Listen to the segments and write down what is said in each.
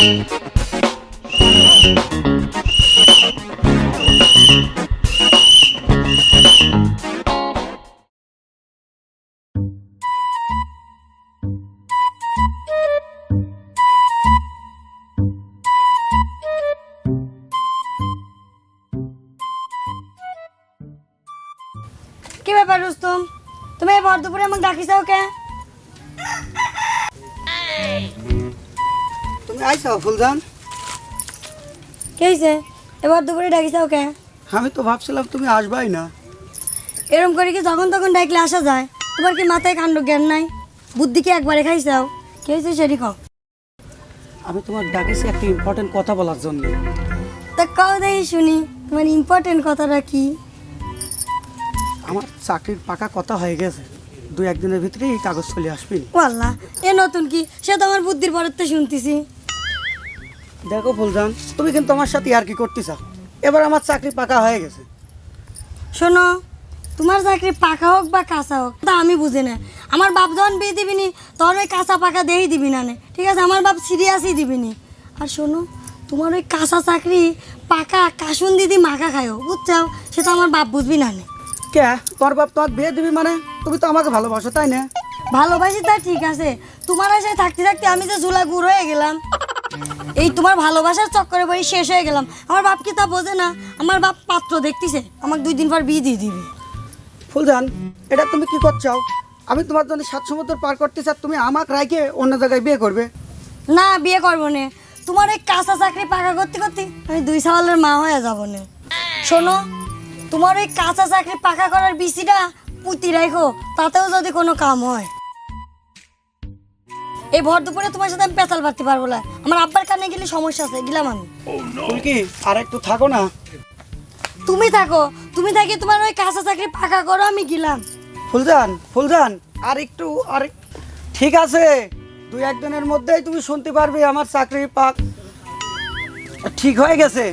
কি ব্যাপার রুস্তম? তুমি এই ভর দুপুরে আমাকে ডাকিসাও কে তুমি আইসাও ফুলজান? কে হয়েছে এবার দুপুরে ডাকিসাও কে? আমি তো ভাবছিলাম তুমি আসবাই না। এরম করে কি যখন তখন ডাকলে আসা যায়? তোমার কি মাথায় কাণ্ড জ্ঞান নাই? বুদ্ধি কি একবারে খাইছাও? কে হয়েছে সেটি কও। আমি তোমার ডাকেছি একটা ইম্পর্টেন্ট কথা বলার জন্য। তা কাও দেখি শুনি তোমার ইম্পর্টেন্ট কথাটা কি? আমার চাকরির পাকা কথা হয়ে গেছে। দুই একদিনের ভিতরেই এই কাগজ চলে আসবি। আল্লাহ এ নতুন কি? সে তো আমার বুদ্ধির পরের তো শুনতেছি। দেখো ফুলজান তুমি কিন্তু আমার সাথে আর কি করতে চাও এবার আমার চাকরি পাকা হয়ে গেছে। শোনো তোমার চাকরি পাকা হোক বা কাঁচা হোক তা আমি বুঝি না। আমার বাপ যখন বিয়ে দিবি নি তোর ওই কাঁচা পাকা দেই দিবি না নে। ঠিক আছে? আমার বাপ সিরিয়াসই দিবি নি। আর শোনো তোমার ওই কাঁচা চাকরি পাকা কাসুন দিদি মাখা খায়ও বুঝছাও? সেটা আমার বাপ বুঝবি না নে। কে? তোর বাপ তোমার বিয়ে দিবি মানে? তুমি তো আমাকে ভালোবাসো তাই না? ভালোবাসি তা ঠিক আছে। তোমার আশায় থাকতে থাকতে আমি যে ঝুলা গুড় হয়ে গেলাম। এই তোমার ভালোবাসার চক্করে বই শেষ হয়ে গেলাম। আমার বাপ কি তা বোঝে না? আমার বাপ পাত্র দেখতেছে। আমাকে দুই দিন পর বিয়ে দিয়ে দিবে। ফুলদান এটা তুমি কি করছ? আমি তোমার জন্য সাত সমুদ্র পার করতে চাই তুমি আমাকে রাইকে অন্য জায়গায় বিয়ে করবে। না বিয়ে করব না। তোমার এই কাঁচা চাকরি পাকা করতে করতে আমি দুই সালের মা হয়ে যাব না। শোনো তোমার ওই কাঁচা চাকরি পাকা করার বিসিটা পুঁতি রাখো তাতেও যদি কোনো কাম হয়। এই ভর দুপুরে তোমার সাথে আমি পেতাল পারতে পারব না। আমার আব্বার কানে গেলে সমস্যা আছে গেলাম আমি। ফুলকি আর একটু থাকো না। তুমি থাকো তুমি থাকি তোমার ওই কাঁচা চাকরি পাকা করো আমি গেলাম। ফুলজান ফুলজান আর একটু আর ঠিক আছে দুই একদিনের মধ্যেই তুমি শুনতে পারবে আমার চাকরি পাক ঠিক হয়ে গেছে।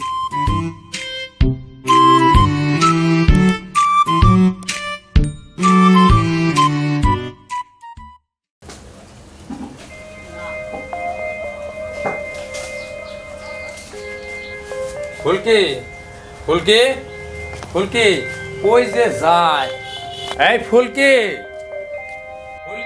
ফুলকি ফুলকি ফুলকি কই যে যায়? এই ফুলকি ওই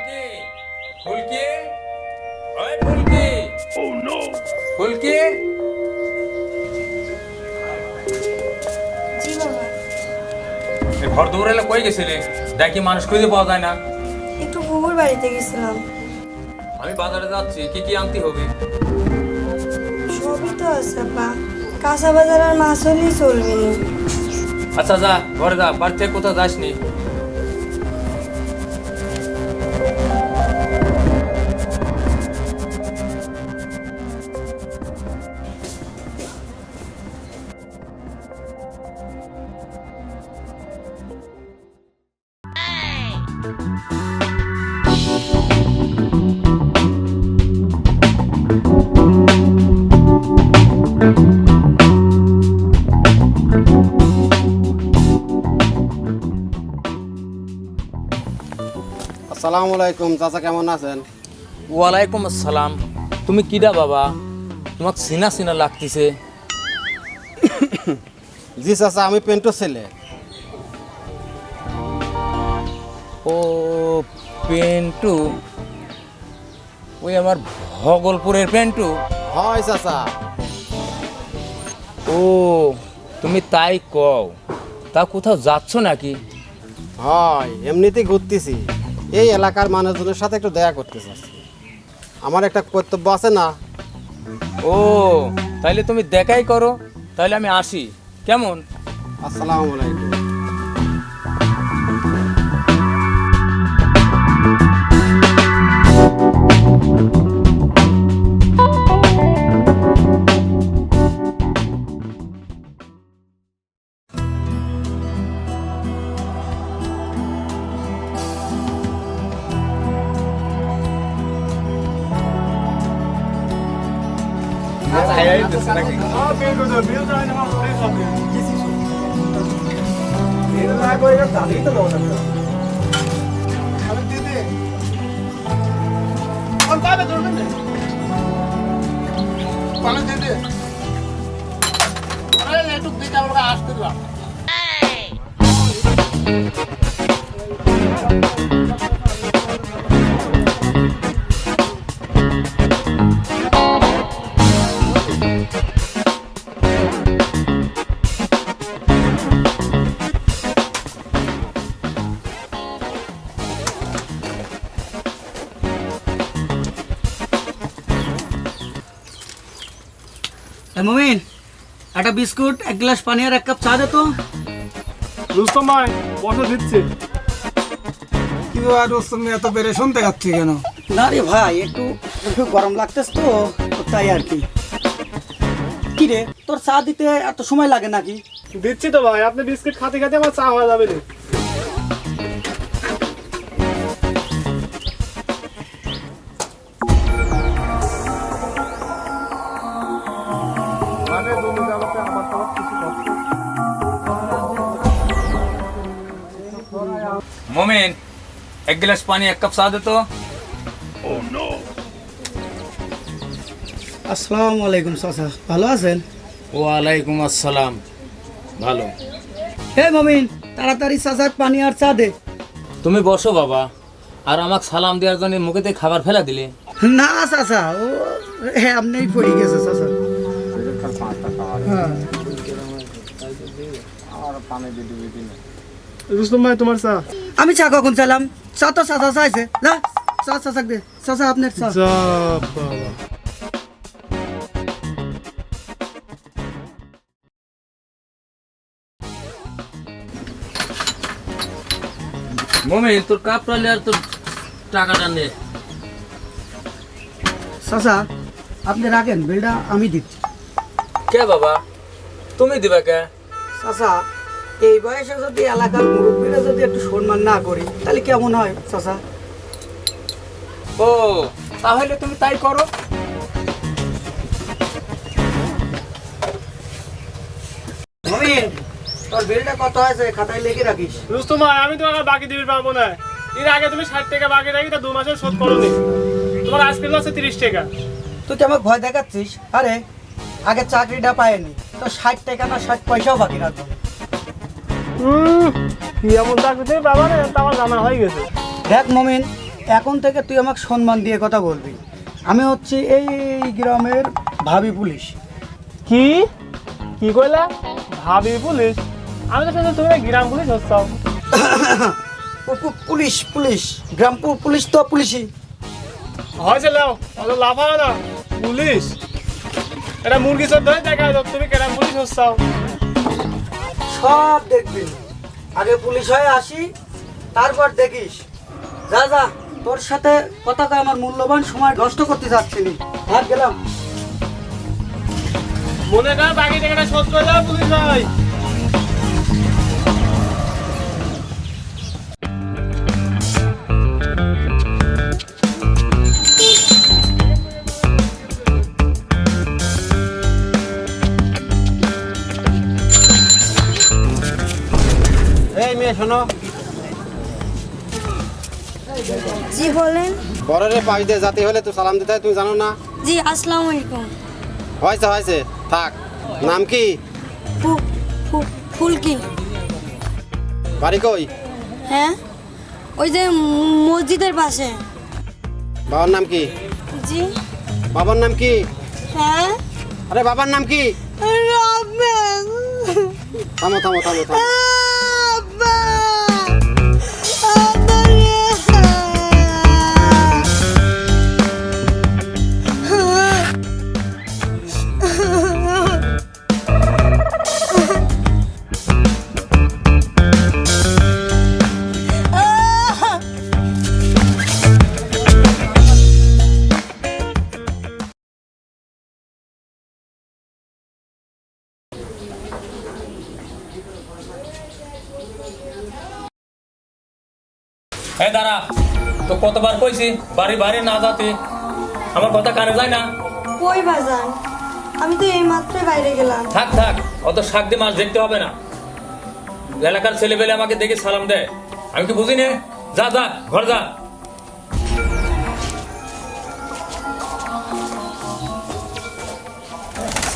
ঘর দৌড়ালে কই গেছিলি? দেখি মানুষ খুঁজে পাওয়া যায় না। একটু বাড়িতে গেছিলাম। আমি বাজারে যাচ্ছি কি কি আনতে হবে? সবই তো আছে পা কাঁচা বাজার আর মাছ হলেই চলবে। আচ্ছা যা ঘরে যা বাড়িতে কোথাও যাসনি? আসসালামু আলাইকুম চাচা কেমন আছেন? ওয়ালাইকুম আসসালাম। তুমি কিডা বাবা? তোমাক চিনা চিনা লাগতেছে। জি চাচা আমি পেন্টু ছেলে। ও পেন্টু? ওই আমার ভগলপুরের পেন্টু? হয় চাচা। ও তুমি তাই কও। তা কোথাও যাচ্ছ নাকি? হয় এমনিতেই ঘুরতেছি। এই এলাকার মানুষজনের সাথে একটু দেখা করতে চাচ্ছি আমার একটা কর্তব্য আছে না। ও তাইলে তুমি দেখাই করো তাহলে আমি আসি। কেমন? আসসালামু আলাইকুম। মমিন একটা বিস্কুট এক গ্লাস পানি আর এক কাপ চা দে তো রুস্তম ভাই বসো দিচ্ছে। কি ব্যাপার রুস্তম এত বেড়ে শুনতে যাচ্ছি কেন? না রে ভাই একটু একটু গরম লাগতেস তো তো তাই আর কি। কি রে তোর চা দিতে এত সময় লাগে নাকি? দিচ্ছি তো ভাই আপনি বিস্কিট খাতে খাতে আমার চা হয়ে যাবে রে। গ্লাস পানি এক কাপ চা দে তো আসসালামু আলাইকুম চাচা ভালো আছেন ওয়ালাইকুম আসসালাম। ভালো। হে মমিন তাড়াতাড়ি চাচাক পানি আর চা দে। তুমি বসো বাবা। আর আমাকে সালাম দেওয়ার জন্য মুখেতে খাবার ফেলা দিলে। না চাচা ও হ্যাঁ আপনিই পড়ে গেছে চাচা হ্যাঁ। রুস্তম ভাই তোমার চা। আমি চা কখন চালাম? চা তো চাচা চাইছে। যা চা চাচাক দে। চাচা আপনার চা। মোমেন তোর কাপটা নে আর তোর টাকাটা নে। চাচা আপনি রাখেন বিলটা আমি দিচ্ছি। কে বাবা? তুমি দিবা কে? চাচা এই বয়সে যদি এলাকার মুরব্বীরা যদি একটু সম্মান না করি তাহলে কেমন হয় চাচা? ও তাহলে তুমি তাই করো। মমিন তোর বিলটা কত হয়েছে খাতায় লিখে রাখিস। আমি তোমাকে বাকি দিবি পারব না। এর আগে তুমি ষাট টাকা বাকি রাখি তা দু মাসের শোধ করো নি তোমার আইসক্রিম আছে তিরিশ টাকা। তুই তো আমাকে ভয় দেখাচ্ছিস? আরে আগে চাকরিটা পায়নি তো ষাট টাকা না ষাট পয়সাও বাকি রাখব। এমন চাকরিতে বাবা না আমার জানা হয়ে গেছে। দেখ মমিন এখন থেকে তুই আমাকে সম্মান দিয়ে কথা বলবি। আমি হচ্ছি এই গ্রামের ভাবি পুলিশ। কি? কি কইলা? ভাবি পুলিশ? আমি তো শুনছি তুমি গ্রাম পুলিশ পু- পুলিশ পুলিশ। গ্রাম পুলিশ তো পুলিশই। হয়েছে লাও অত লাফাও না। পুলিশ? এটা মুরগি চোর ধরে দেখা তুমি গ্রাম পুলিশ হচ্ছাও সব দেখবি। আগে পুলিশ হয়ে আসি, তারপর দেখিস। যা যা, তোর সাথে কথাটা আমার মূল্যবান সময় নষ্ট করতে চাচ্ছি নি হ্যাঁ গেলাম। মনে কর বাকি টাকাটা শোধ করে দাও পুলিশ ভাই। শোনো। জি বলেন। বড়রে পাশ দিয়ে জাতি হলে তো সালাম দিতে হয় তুমি জানো না? জি আসসালামু আলাইকুম। হয়েছে হয়েছে। থাক। নাম কি? ফুলকি। বাড়ি কই? হ্যাঁ? ওই যে মসজিদের পাশে। বাবার নাম কি? জি। বাবার নাম কি? হ্যাঁ? আরে বাবার নাম কি? থামো থামো থামো কতবার কইছি বাড়ি বাড়ি না যাতে। আমার কথা কানে যায় না? কই বাজান আমি তো এই মাত্রই বাইরে গেলাম। থাক থাক অত শাক দিয়ে মাছ দেখতে হবে না। এলাকার ছেলেবেলে আমাকে দেখে সালাম দেয়। আমি কি বুঝি নে যা যা ঘর যা।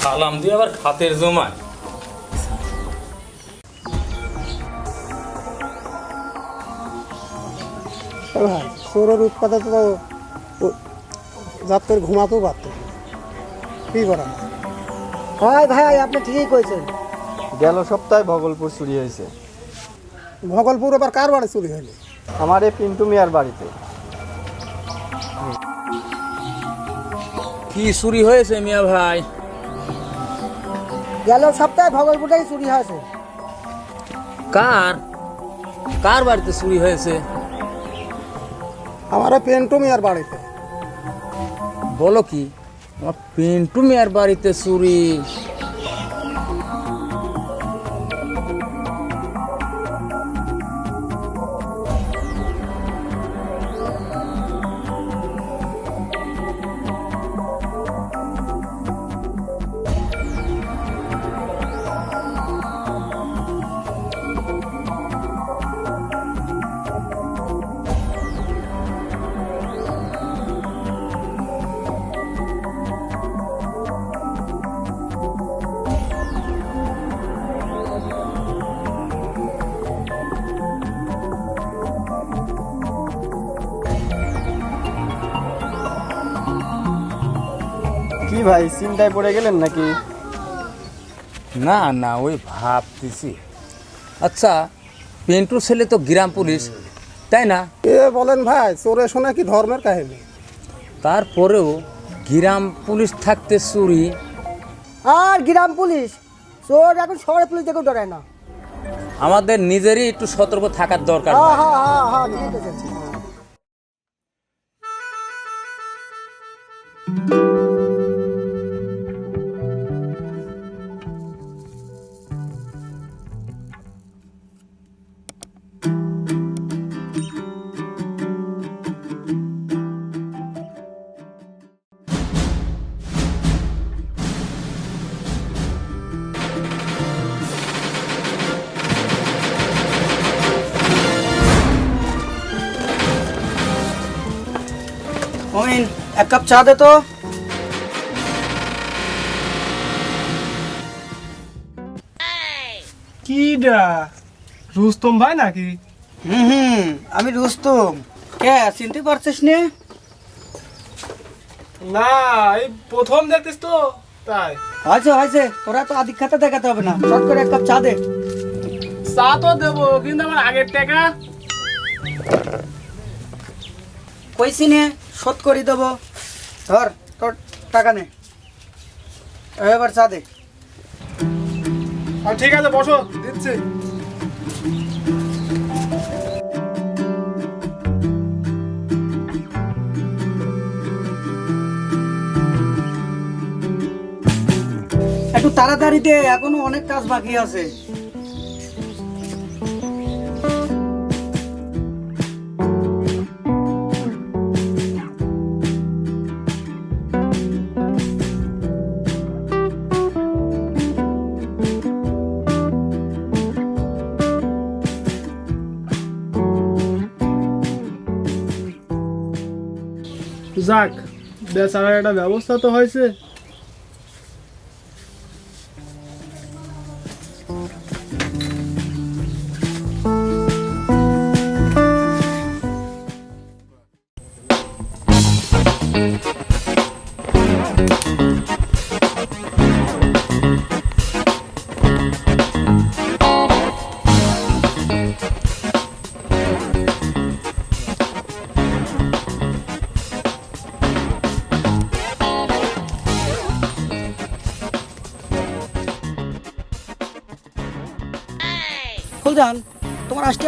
সালাম দিয়ে আবার খাতের জমায়। ভাই। চোরের উৎপাদে তো ও- যাত করে ঘুমাতেও পারত কি করা হয় ভাই আপনি ঠিকই কইছেন। গেল সপ্তাহে ভগলপুর চুরি হয়েছে। ভগলপুর আবার কার বাড়ি চুরি হয়নি আমার এই পিন্টু মিয়ার বাড়িতে। কি চুরি হয়েছে মিয়া ভাই? গেল সপ্তাহে ভগলপুরটাই চুরি হয়েছে। কার? কার বাড়িতে চুরি হয়েছে? আমার ওই পেন্টু মিয়ার বাড়িতে। বলো কি আমার পেন্টু মিয়ার বাড়িতে চুরি ভাই চিন্তায় পড়ে গেলেন নাকি? না না ওই ভাবতেছি। আচ্ছা পিন্টুর ছেলে তো গ্রাম পুলিশ তাই না? এ বলেন ভাই চোরে শোনা কি ধর্মের কাহিনী? তারপরেও গ্রাম পুলিশ থাকতে চুরি। আর গ্রাম পুলিশ? চোর এখন শহরের পুলিশ দেখেও ডরায় না। আমাদের নিজেরই একটু সতর্ক থাকার দরকার হ্যাঁ হ্যাঁ হ্যাঁ হ্যাঁ ঠিক আছে এক কাপ চা দে তো। কি ডা? রুস্তম ভাই নাকি? হুম হুম আমি রুস্তম। কে চিনতে পারছিস নে? না এই প্রথম দেখতিস তো তাই। হয়েছে হয়েছে তোরা তো আদিক খাতে দেখাতে হবে না। শর্ট করে এক কাপ চা দে। চা তো দেবো কিন্তু আমার আগের টাকা। কইছি নে শোধ করে দেবো। ধর তোর টাকা নে। এবার চা দে। ঠিক আছে বসো দিচ্ছি। একটু তাড়াতাড়ি দে এখনও অনেক কাজ বাকি আছে। যাক বেচারার একটা ব্যবস্থা তো হয়েছে।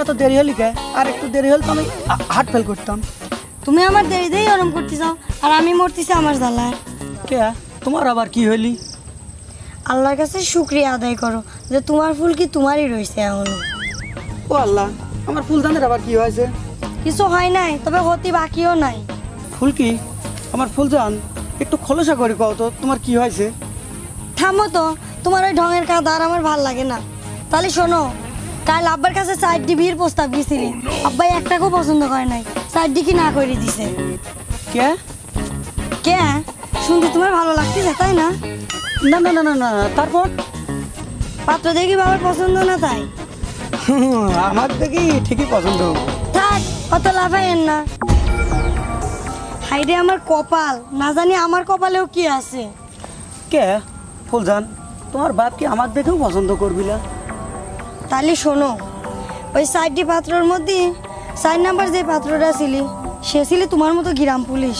এত দেরি হলি কে? আর একটু দেরি হলে তো আমি হার্ট ফেল করতাম। তুমি আমার দেরি দেরি ওরম করতেছ আর আমি মরতেছি আমার জ্বালায়। কে? তোমার আবার কি হইলি? আল্লাহর কাছে শুক্রিয়া আদায় করো যে তোমার ফুল কি তোমারই রয়েছে এখনও। ও আল্লাহ আমার ফুলজানের আবার কি হয়েছে? কিছু হয় নাই তবে হতি বাকিও নাই। ফুল কি? আমার ফুলজান একটু খোলসা করে কও তো তোমার কি হয়েছে? থামো তো তোমার ওই ঢঙের কাদা আর আমার ভালো লাগে না। তাহলে শোনো কাল আব্বার কাছে সাইড ডি বিয়ের প্রস্তাব গেছিলি। আব্বাই একটাকেও পছন্দ করে নাই সাইড ডি কি না করে দিছে? কে? কে? শুনতে তোমার ভালো লাগতেছে তাই না? না না না না না তারপর? পাত্র দেখি বাবার পছন্দ না তাই? আমার দেখি ঠিকই পছন্দ থাক অত লাফাইয়েন না। হাইরে আমার কপাল না জানি আমার কপালেও কি আছে। কে? ফুলজান তোমার বাপ কি আমার দেখেও পছন্দ করবি না তাহলে শোনো ওই সাইডটি পাত্রর মধ্যে সাইড নাম্বার যে পাত্রটা ছিলি সে ছিলি তোমার মতো গ্রাম পুলিশ।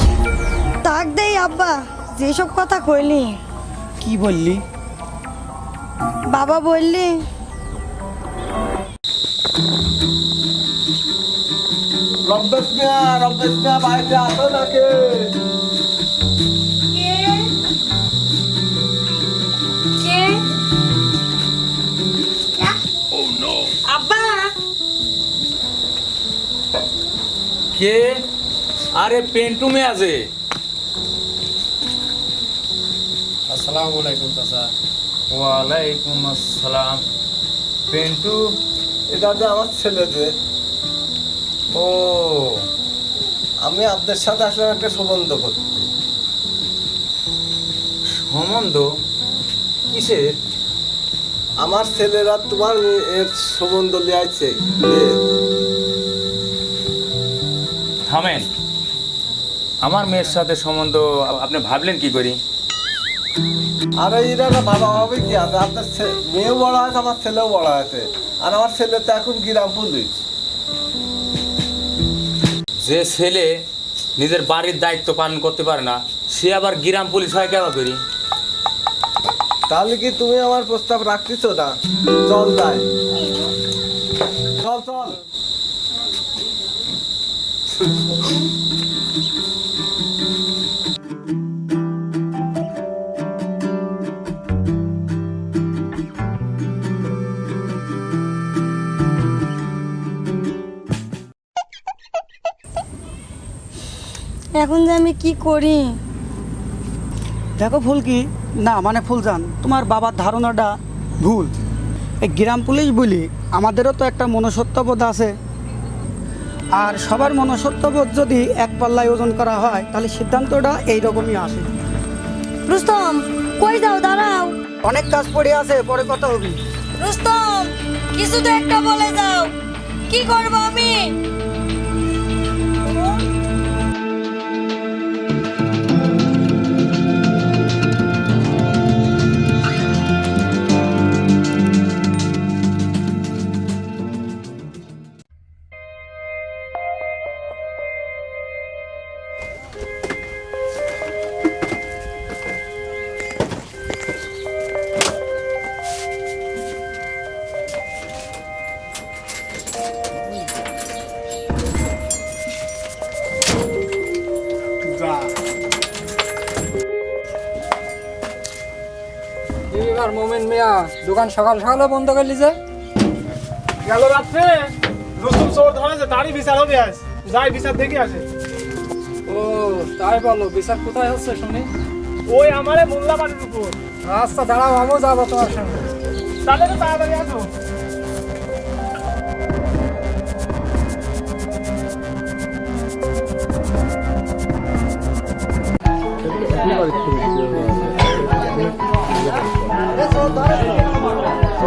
তাক দেই আব্বা যেসব কথা কইলি। কি বললি? বাবা বললি রব্বেশ মিয়া রব্বেশ মিয়া বাড়িতে আসো নাকি? কে? আরে পেন্টু মে আছে। আসসালামু আলাইকুম চাচা। ওয়ালাইকুম আসসালাম। পেন্টু? এটা যে আমার ছেলে যে। ও। আমি আপনার সাথে আসলে একটা সম্বন্ধ করতে। সম্বন্ধ? কিসের? আমার ছেলেরা তোমার এর সম্বন্ধ লিয়াইছে। থামেন। আমার মেয়ের সাথে সম্বন্ধ আপনি ভাবলেন কি করি? আর এরা না বাবা হবে কি? আছে আপনার মেয়েও বড় আছে আমার ছেলেও বড় আছে আর আমার ছেলে তো এখন গ্রাম পুলিশ যে ছেলে নিজের বাড়ির দায়িত্ব পালন করতে পারে না সে আবার গ্রাম পুলিশ হয় কেন করি? তাহলে কি তুমি আমার প্রস্তাব রাখতেছো না? চল যাই চল চল। এখন যে আমি কি করি? দেখো ফুলকি, না মানে ফুলজান, তোমার বাবার ধারণাটা ভুল। এই গ্রাম পুলিশ বলি, আমাদেরও তো একটা মনসত্ত্ববোধ আছে। আর সবার মনসত্ত্ববোধ যদি এক পাল্লায় ওজন করা হয় তাহলে সিদ্ধান্তটা এইরকমই আসে। রুস্তম কই যাও দাঁড়াও। অনেক কাজ পড়ে আছে পরে কথা হবে। রুস্তম কিছু তো একটা বলে যাও। কি করব আমি? দোকান সকাল সকালে বন্ধ করলি যে। গেল রাত্রে রুস্তুম চোর ধরেছে তারই বিচার হবে আজ। যাই বিচার দেখে আসে। ও তাই বলো বিচার কোথায় হচ্ছে শুনি? ওই আমারে মোল্লা বাড়ির উপর। আচ্ছা দাঁড়াও আমিও যাব তোমার সঙ্গে। তাহলে তো তাড়াতাড়ি আসো।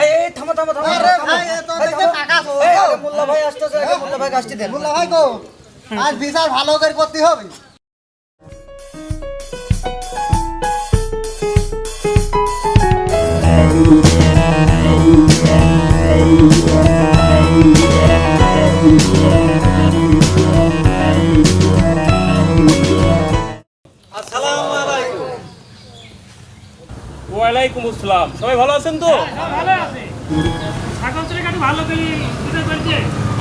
এই, থামো থামো থামো থামো। এই, আগে মোল্লা ভাই আসতেছে মোল্লা ভাই আসতে দেন। ভাই গো আজ বিচার ভালো করে করতে হবে। ওয়ালাইকুম আসসালাম। সবাই ভালো আছেন তো? ভালো আছে। ছাগল চুরি কাটি ভালো করে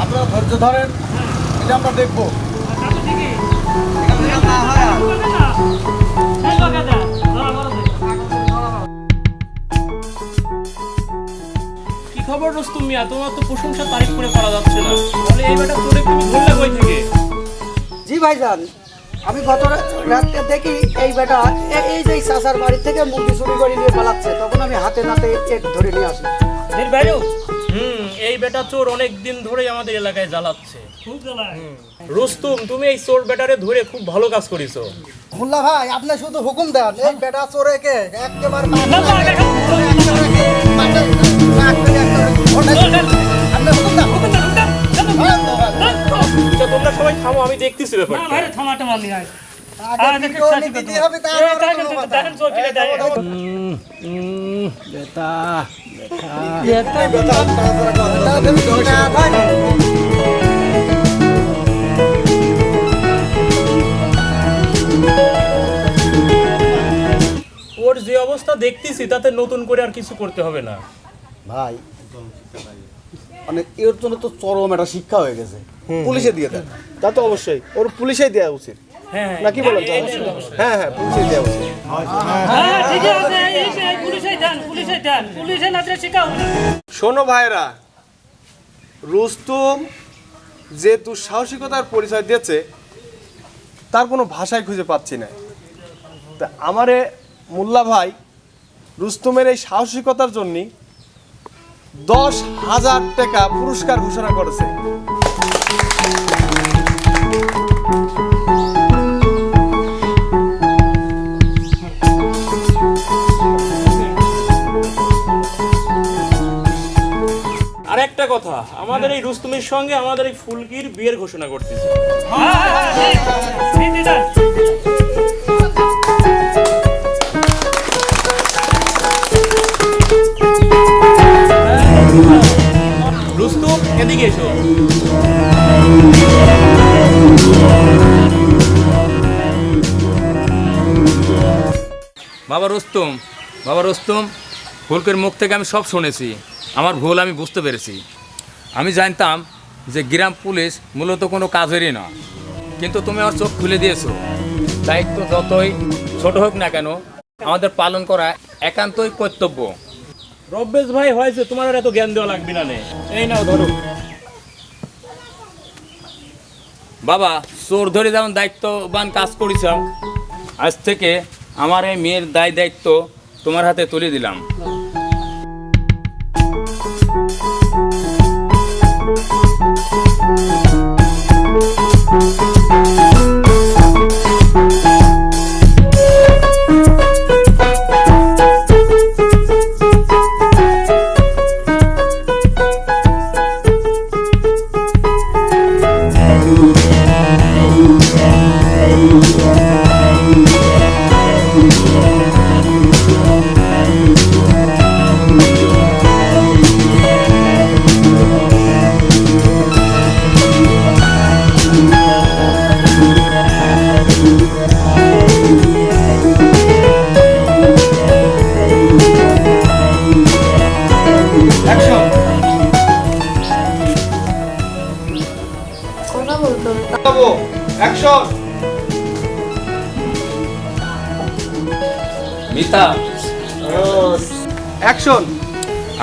আপনারা ধৈর্য ধরেন এটা আমরা দেখব। কি? খবর রুস্তুম মিয়া? তোমার তো প্রশংসা তারিফ করে পারা যাচ্ছে না। তাহলে এই বেটা চোরে তুমি ধরলে কই থেকে? জি ভাইজান আমি গত রাত্রে দেখি এই বেটা এই যে চাষার বাড়ি থেকে মুরগি চুরি করে নিয়ে পালাচ্ছে তখন আমি হাতে নাতে এক ধরে নিয়ে আসি হুম এই বেটা চোর অনেক দিন ধরেই আমাদের এলাকায় জ্বালাচ্ছে খুব রুস্তুম তুমি এই চোর বেটারে ধরে খুব ভালো কাজ করিছো মোল্লা ভাই আপনি শুধু হুকুম দেন এই বেটা চোরে কে একেবারে তোমরা সবাই থামো আমি দেখতেছি ব্যাপারটা। কোনো কথা। ওর যে অবস্থা দেখতেছি তাতে নতুন করে আর কিছু করতে হবে না। ভাই মানে এর জন্য তো চরম একটা শিক্ষা হয়ে গেছে। পুলিশে দিয়ে দেন তা তো অবশ্যই। ওর পুলিশে দেওয়া উচিত। হ্যাঁ নাকি বলেন হ্যাঁ হ্যাঁ পুলিশে দেওয়া উচিত শোনো ভাইরা রুস্তুম যে দুঃসাহসিকতার পরিচয় দিয়েছে তার কোনো ভাষায় খুঁজে পাচ্ছি না। তা আমারে মোল্লা ভাই রুস্তুমের এই সাহসিকতার জন্য দশ হাজার টাকা পুরস্কার ঘোষণা করেছে। আর কথা আমাদের এই রুস্তুমের সঙ্গে আমাদের এই ফুলকির বিয়ের ঘোষণা করতেছে। রুস্তুম এদিকে এসো। বাবা রুস্তম বাবা রুস্তম ফুলকের মুখ থেকে আমি সব শুনেছি। আমার ভুল আমি বুঝতে পেরেছি। আমি জানতাম যে গ্রাম পুলিশ মূলত কোনো কাজেরই না। কিন্তু তুমি আমার চোখ খুলে দিয়েছ। দায়িত্ব যতই ছোট হোক না কেন, আমাদের পালন করা একান্তই কর্তব্য। রব্বেশ ভাই হয়েছে, তোমার আর এত জ্ঞান দেওয়া লাগবে না এই নাও, ধরো। বাবা, চোর ধরে যেমন দায়িত্ববান কাজ করেছ আজ থেকে আমার এই মেয়ের দায় দায়িত্ব তোমার হাতে তুলে দিলাম। কথা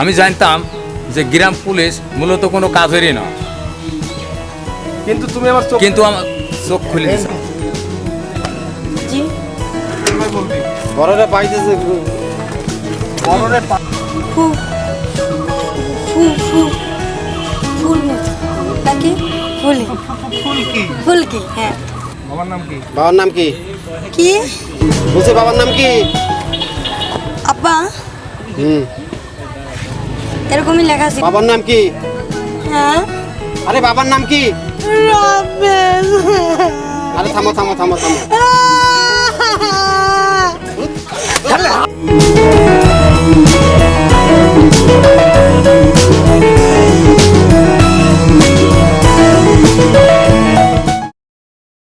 আমি জানতাম যে গ্রাম পুলিশ মূলত কোনো কাজেরই না কিন্তু তুমি আমার চোখ কিন্তু আমার চোখ খুলে দিয়েছে। জি। বড়রা পাইতেছে ফু। ফুল নাকি ফুলি। ফুলকি ফুলকি হ্যাঁ। বাবার নাম কি? কি? বলছি বাবার নাম কি? আব্বা হুম। এরকমই লেখা আছে। বাবার নাম কি? হ্যাঁ? আরে বাবার নাম কি? রমেশ। আরে থামো থামো থামো থামো।